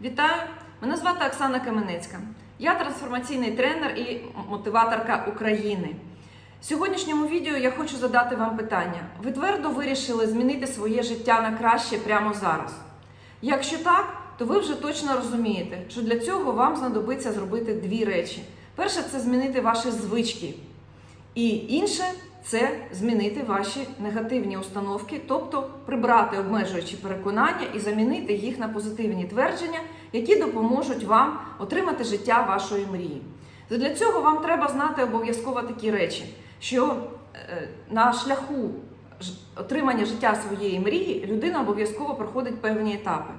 Вітаю! Мене звати Оксана Каменецька. Я трансформаційний тренер і мотиваторка України. В сьогоднішньому відео я хочу задати вам питання. Ви твердо вирішили змінити своє життя на краще прямо зараз? Якщо так, то ви вже точно розумієте, що для цього вам знадобиться зробити дві речі: перше це змінити ваші звички, і інше це змінити ваші негативні установки, тобто прибрати обмежуючі переконання і замінити їх на позитивні твердження, які допоможуть вам отримати життя вашої мрії. Для цього вам треба знати обов'язково такі речі, що е, на шляху отримання життя своєї мрії людина обов'язково проходить певні етапи.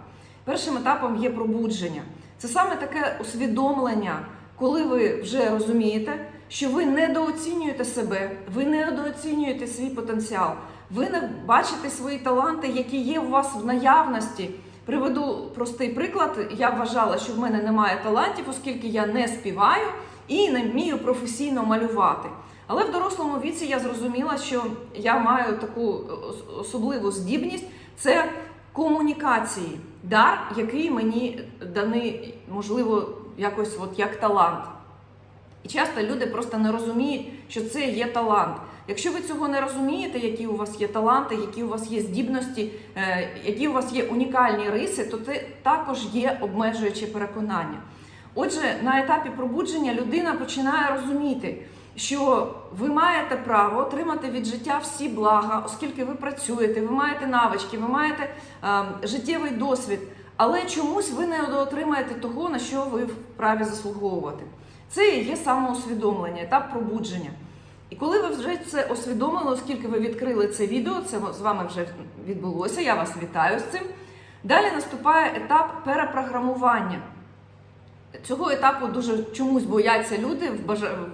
Першим етапом є пробудження. Це саме таке усвідомлення, коли ви вже розумієте, що ви недооцінюєте себе, ви недооцінюєте свій потенціал, ви не бачите свої таланти, які є у вас в наявності. Приведу простий приклад. Я вважала, що в мене немає талантів, оскільки я не співаю і не вмію професійно малювати. Але в дорослому віці я зрозуміла, що я маю таку особливу здібність це комунікації, дар, який мені даний, можливо, якось от як талант. І часто люди просто не розуміють, що це є талант. Якщо ви цього не розумієте, які у вас є таланти, які у вас є здібності, е, які у вас є унікальні риси, то це також є обмежуюче переконання. Отже, на етапі пробудження людина починає розуміти, що ви маєте право отримати від життя всі блага, оскільки ви працюєте, ви маєте навички, ви маєте е, життєвий досвід, але чомусь ви не отримаєте того, на що ви вправі заслуговувати. Це і є самоусвідомлення, етап пробудження. І коли ви вже це усвідомили, оскільки ви відкрили це відео, це з вами вже відбулося, я вас вітаю з цим. Далі наступає етап перепрограмування. Цього етапу дуже чомусь бояться люди,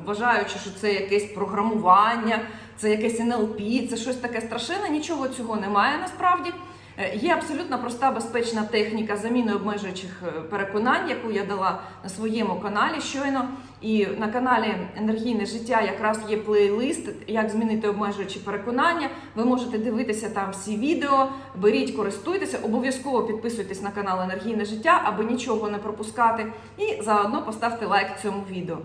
вважаючи, що це якесь програмування, це якесь НЛП, це щось таке страшенне. Нічого цього немає насправді. Е, Є абсолютно проста безпечна техніка заміни обмежуючих е, переконань, яку я дала на своєму каналі щойно. І на каналі Енергійне життя якраз є плейлист, як змінити обмежуючі переконання. Ви можете дивитися там всі відео, беріть, користуйтеся, обов'язково підписуйтесь на канал Енергійне життя, аби нічого не пропускати. І заодно поставте лайк цьому відео.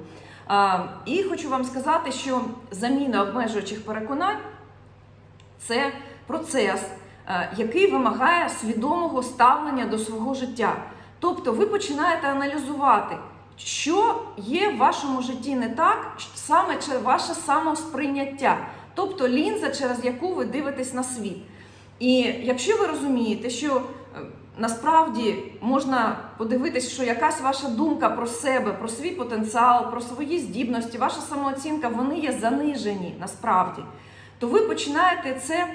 А, І хочу вам сказати, що заміна обмежуючих переконань це процес, який вимагає свідомого ставлення до свого життя. Тобто ви починаєте аналізувати, що є в вашому житті не так, саме через ваше самосприйняття, тобто лінза, через яку ви дивитесь на світ. І якщо ви розумієте, що е, насправді можна подивитись, що якась ваша думка про себе, про свій потенціал, про свої здібності, ваша самооцінка, вони є занижені насправді, то ви починаєте це,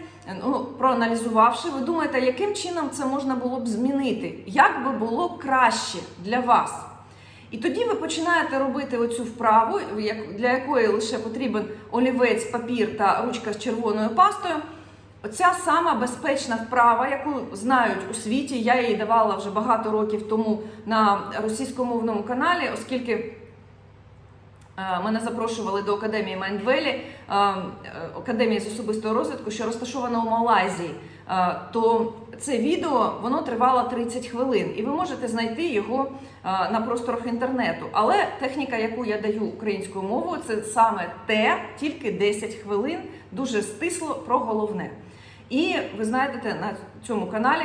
ну, проаналізувавши, ви думаєте, яким чином це можна було б змінити, як би було краще для вас. І тоді ви починаєте робити оцю вправу, для якої лише потрібен олівець, папір та ручка з червоною пастою. Оця сама безпечна вправа, яку знають у світі, я її давала вже багато років тому на російськомовному каналі, оскільки мене запрошували до академії Майндвелі, е, е, академії з особистого розвитку, що розташована у Малайзії. Е, То це відео воно тривало 30 хвилин, і ви можете знайти його е, на просторах інтернету. Але техніка, яку я даю українською мовою, це саме те, тільки 10 хвилин, дуже стисло про головне. І ви знайдете на цьому каналі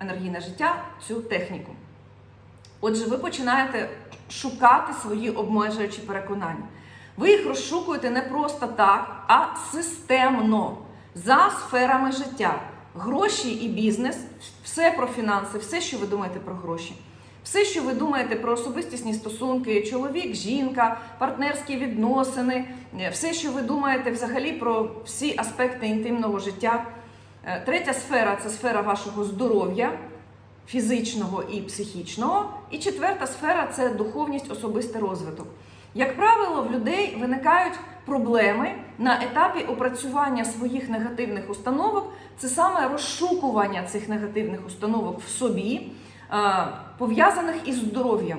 Енергійне життя цю техніку. Отже, ви починаєте шукати свої обмежуючі переконання. Ви їх розшукуєте не просто так, а системно за сферами життя. Гроші і бізнес, все про фінанси, все, що ви думаєте про гроші. Все, що ви думаєте про особистісні стосунки, чоловік, жінка, партнерські відносини, е, все, що ви думаєте взагалі про всі аспекти інтимного життя. Е, Третя сфера це сфера вашого здоров'я, фізичного і психічного. І четверта сфера це духовність, особистий розвиток. Як правило, в людей виникають проблеми на етапі опрацювання своїх негативних установок. Це саме розшукування цих негативних установок в собі, е, пов'язаних із здоров'ям.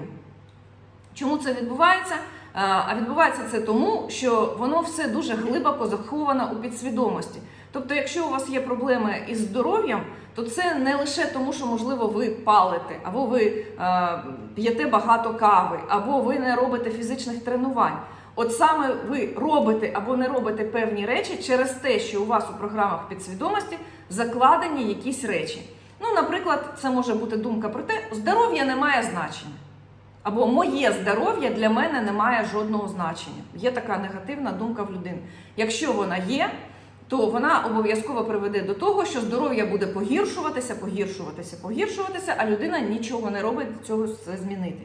Чому це відбувається? Е, А відбувається це тому, що воно все дуже глибоко заховано у підсвідомості. Тобто, якщо у вас є проблеми із здоров'ям, то це не лише тому, що можливо ви палите, або ви е, п'єте багато кави, або ви не робите фізичних тренувань. От саме ви робите або не робите певні речі через те, що у вас у програмах підсвідомості закладені якісь речі. Ну, наприклад, це може бути думка про те, здоров'я не має значення. Або моє здоров'я для мене не має жодного значення. Є така негативна думка в людини. Якщо вона є, то вона обов'язково приведе до того, що здоров'я буде погіршуватися, погіршуватися, погіршуватися, а людина нічого не робить цього змінити.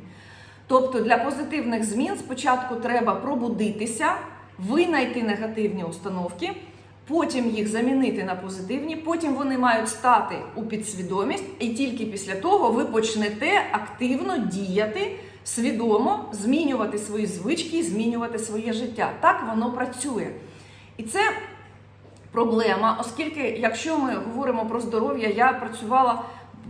Тобто для позитивних змін спочатку треба пробудитися, винайти негативні установки, потім їх замінити на позитивні, потім вони мають стати у підсвідомість, і тільки після того ви почнете активно діяти, свідомо змінювати свої звички, змінювати своє життя. Так воно працює. І це проблема, оскільки, якщо ми говоримо про здоров'я, я працювала,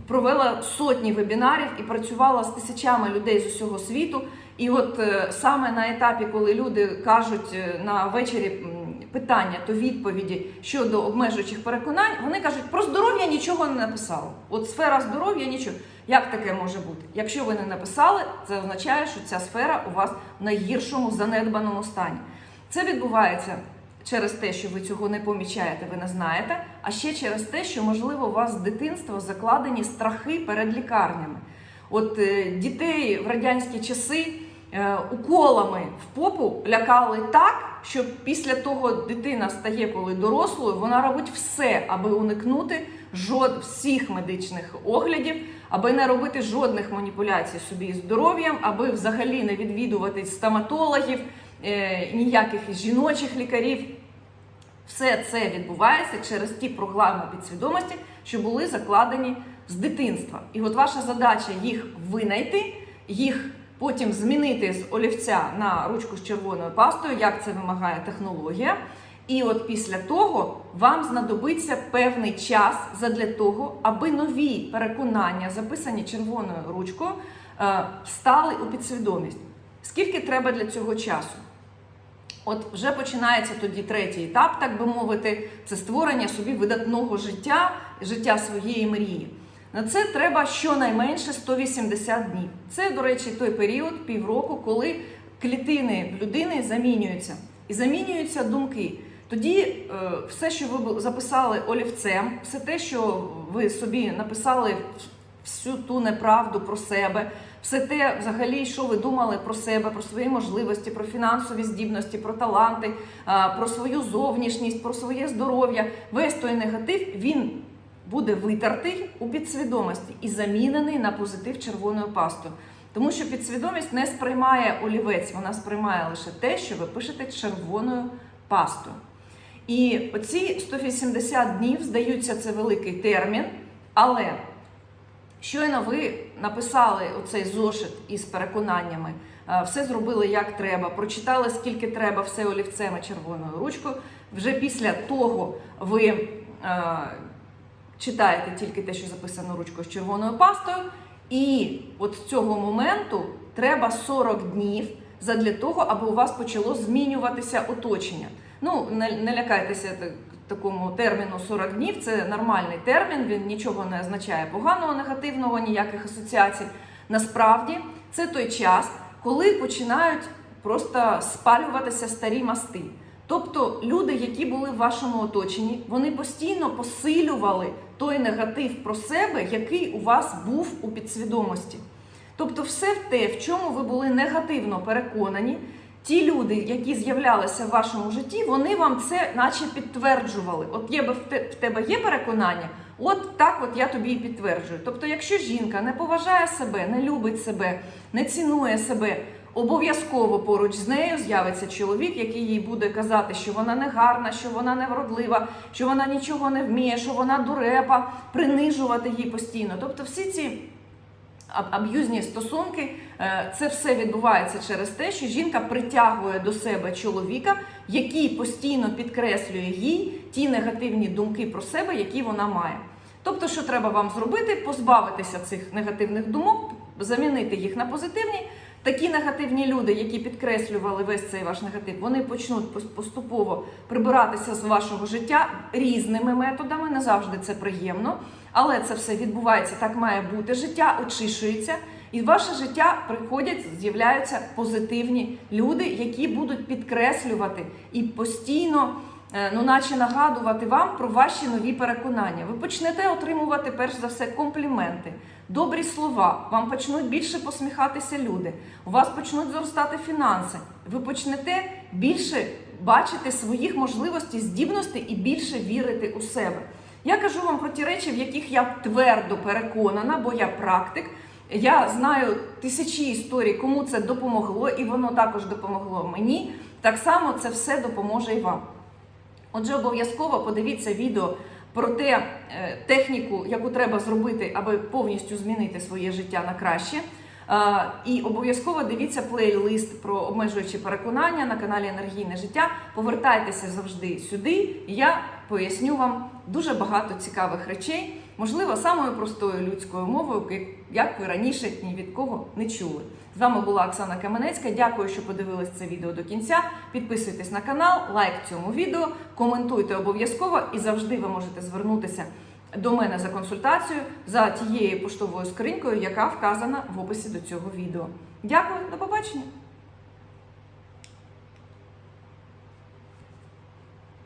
провела сотні вебінарів і працювала з тисячами людей з усього світу. І от е, саме на етапі, коли люди кажуть е, на вечорі м, питання то відповіді щодо обмежуючих переконань, вони кажуть, про здоров'я нічого не написали. От сфера здоров'я нічого. Як таке може бути? Якщо ви не написали, це означає, що ця сфера у вас в найгіршому занедбаному стані. Це відбувається через те, що ви цього не помічаєте, ви не знаєте, а ще через те, що, можливо, у вас з дитинства закладені страхи перед лікарнями. От е, дітей в радянські часи е, уколами в попу лякали так, що після того дитина стає, коли дорослою, вона робить все, аби уникнути жод всіх медичних оглядів, аби не робити жодних маніпуляцій собі із здоров'ям, аби взагалі не відвідувати стоматологів, ніяких жіночих лікарів. Все це відбувається через ті програми підсвідомості, що були закладені з дитинства. І от ваша задача їх винайти, їх потім змінити з олівця на ручку з червоною пастою, як це вимагає технологія. І от після того вам знадобиться певний час задля того, аби нові переконання, записані червоною ручкою, е, стали у підсвідомість. Скільки треба для цього часу? От вже починається тоді третій етап, так би мовити, це створення собі видатного життя, життя своєї мрії. На це треба щонайменше 180 днів. Це, до речі, той період, півроку, коли клітини в людини замінюються і замінюються думки. Тоді е, все, що ви записали олівцем, все те, що ви собі написали всю ту неправду про себе, все те, взагалі, що ви думали про себе, про свої можливості, про фінансові здібності, про таланти, про свою зовнішність, про своє здоров'я. Весь той негатив він буде витертий у підсвідомості і замінений на позитив червоною пастою. Тому що підсвідомість не сприймає олівець, вона сприймає лише те, що ви пишете червоною пастою. І оці 180 днів здаються це великий термін, але Щойно ви написали оцей зошит із переконаннями, е, все зробили як треба, прочитали скільки треба, все олівцем і червоною ручкою. Вже після того ви е, читаєте тільки те, що записано ручкою з червоною пастою. І от з цього моменту треба 40 днів задля того, аби у вас почало змінюватися оточення. Ну, не, лякайтеся такому терміну 40 днів. Це нормальний термін, він нічого не означає поганого, негативного, ніяких асоціацій. Насправді, це той час, коли починають просто спалюватися старі мости. Тобто люди, які були в вашому оточенні, вони постійно посилювали той негатив про себе, який у вас був у підсвідомості. Тобто, все те, в чому ви були негативно переконані, ті люди, які з'являлися в вашому житті, вони вам це наче підтверджували. От є в те- в тебе є переконання, от так от я тобі і підтверджую. Тобто, якщо жінка не поважає себе, не любить себе, не цінує себе, обов'язково поруч з нею з'явиться чоловік, який їй буде казати, що вона не гарна, що вона не вродлива, що вона нічого не вміє, що вона дурепа, принижувати її постійно. Тобто, всі ці аб'юзні стосунки, е, це все відбувається через те, що жінка притягує до себе чоловіка, який постійно підкреслює їй ті негативні думки про себе, які вона має. Тобто, що треба вам зробити? Позбавитися цих негативних думок, замінити їх на позитивні Такі негативні люди, які підкреслювали весь цей ваш негатив, вони почнуть поступово прибиратися з вашого життя різними методами. Не завжди це приємно, але це все відбувається. Так має бути. Життя очищується, і в ваше життя приходять, з'являються позитивні люди, які будуть підкреслювати і постійно. е, Ну, наче нагадувати вам про ваші нові переконання. Ви почнете отримувати перш за все компліменти, добрі слова. Вам почнуть більше посміхатися люди. У вас почнуть зростати фінанси. Ви почнете більше бачити своїх можливостей, здібностей і більше вірити у себе. Я кажу вам про ті речі, в яких я твердо переконана, бо я практик. Я знаю тисячі історій, кому це допомогло, і воно також допомогло мені. Так само це все допоможе і вам. Отже, обов'язково подивіться відео про те е, техніку, яку треба зробити, аби повністю змінити своє життя на краще. Е, І обов'язково дивіться плейлист про обмежуючі переконання на каналі Енергійне життя. Повертайтеся завжди сюди, я поясню вам дуже багато цікавих речей, можливо, самою простою людською мовою, як- ви раніше ні від кого не чули. З вами була Оксана Каменецька. Дякую, що подивились це відео до кінця. Підписуйтесь на канал, лайк цьому відео, коментуйте обов'язково і завжди ви можете звернутися до мене за консультацією за тією поштовою скринькою, яка вказана в описі до цього відео. Дякую, до побачення!